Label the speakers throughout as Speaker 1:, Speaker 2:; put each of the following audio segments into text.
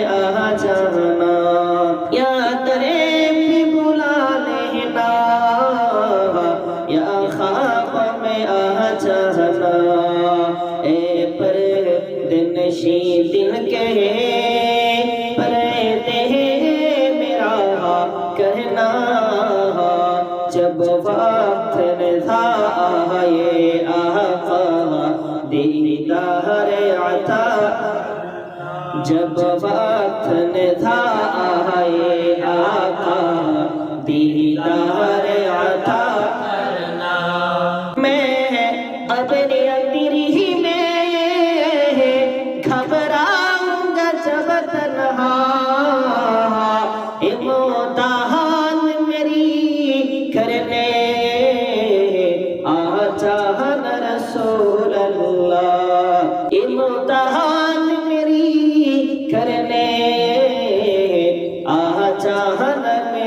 Speaker 1: آ جانا یا درے بلا لینا یا خواب میں آ جانا اے پر دن شی دل کے۔ پردے میرا کرنا جب وقت نظا آئے آقا دیدار عطا۔ جب وقت نظا آئے آقا دیدار عطا کرنا۔ میں اپنے اندری میں گھبراؤں گا جب تنہا۔ امتحان میری کرنے آ جہن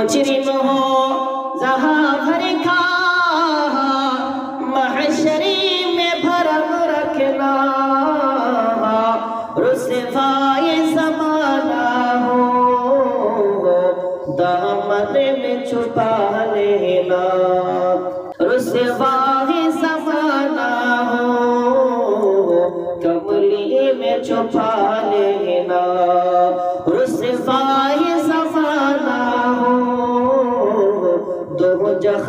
Speaker 1: مجرم ہو جہاں بھر کھا محشری میں بھرم رکھنا رسوائے زمانہ ہو، دامن میں چھپا لینا۔ رسوائے زمانہ ہو، کملی میں چھپا لینا۔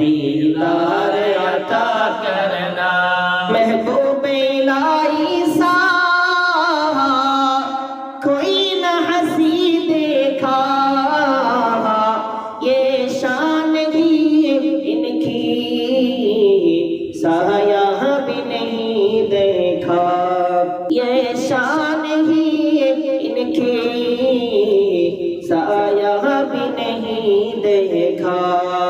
Speaker 1: دیدار عطا کرنا۔ محبوب الہی سا کوئی نہ ہنسی دیکھا۔ یہ شان ہی ان کی، سایہ بھی نہیں دیکھا۔ یہ شان ہی ان کی، سایہ بھی نہیں دیکھا۔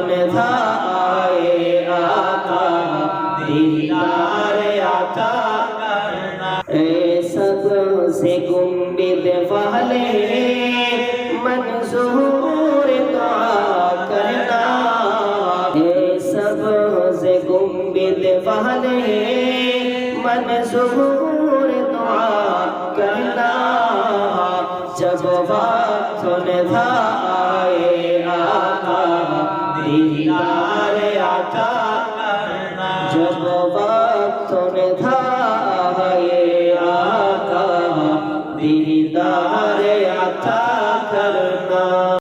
Speaker 1: کون تھا آئے آقا، دیدار آقا
Speaker 2: کرنا۔
Speaker 1: اے صدر سے گمبد فہلے، منظور دعا کرنا۔ اے سب سے گمبد فہلے، منظور دعا کرنا۔ جب وقت تھا ভক্তরে ধার